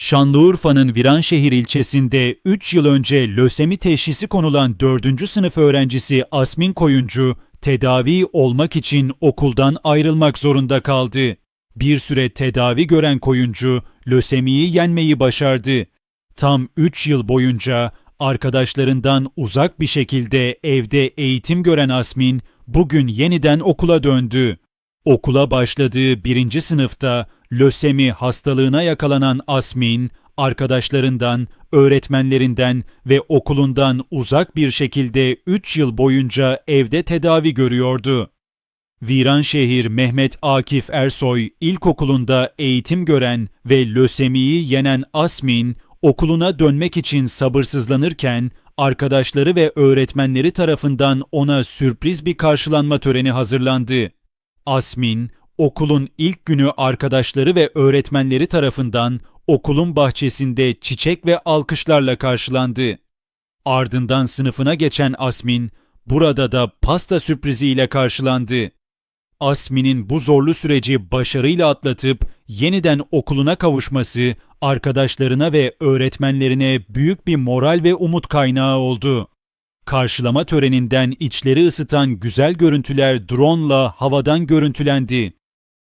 Şanlıurfa'nın Viranşehir ilçesinde 3 yıl önce lösemi teşhisi konulan 4. sınıf öğrencisi Asmin Koyuncu, tedavi olmak için okuldan ayrılmak zorunda kaldı. Bir süre tedavi gören Koyuncu, lösemiyi yenmeyi başardı. Tam 3 yıl boyunca arkadaşlarından uzak bir şekilde evde eğitim gören Asmin, bugün yeniden okula döndü. Okula başladığı birinci sınıfta lösemi hastalığına yakalanan Asmin, arkadaşlarından, öğretmenlerinden ve okulundan uzak bir şekilde 3 yıl boyunca evde tedavi görüyordu. Viranşehir Mehmet Akif Ersoy İlkokulu'nda eğitim gören ve lösemiyi yenen Asmin, okuluna dönmek için sabırsızlanırken arkadaşları ve öğretmenleri tarafından ona sürpriz bir karşılanma töreni hazırlandı. Asmin, okulun ilk günü arkadaşları ve öğretmenleri tarafından okulun bahçesinde çiçek ve alkışlarla karşılandı. Ardından sınıfına geçen Asmin, burada da pasta sürpriziyle karşılandı. Asmin'in bu zorlu süreci başarıyla atlatıp yeniden okuluna kavuşması arkadaşlarına ve öğretmenlerine büyük bir moral ve umut kaynağı oldu. Karşılama töreninden içleri ısıtan güzel görüntüler drone'la havadan görüntülendi.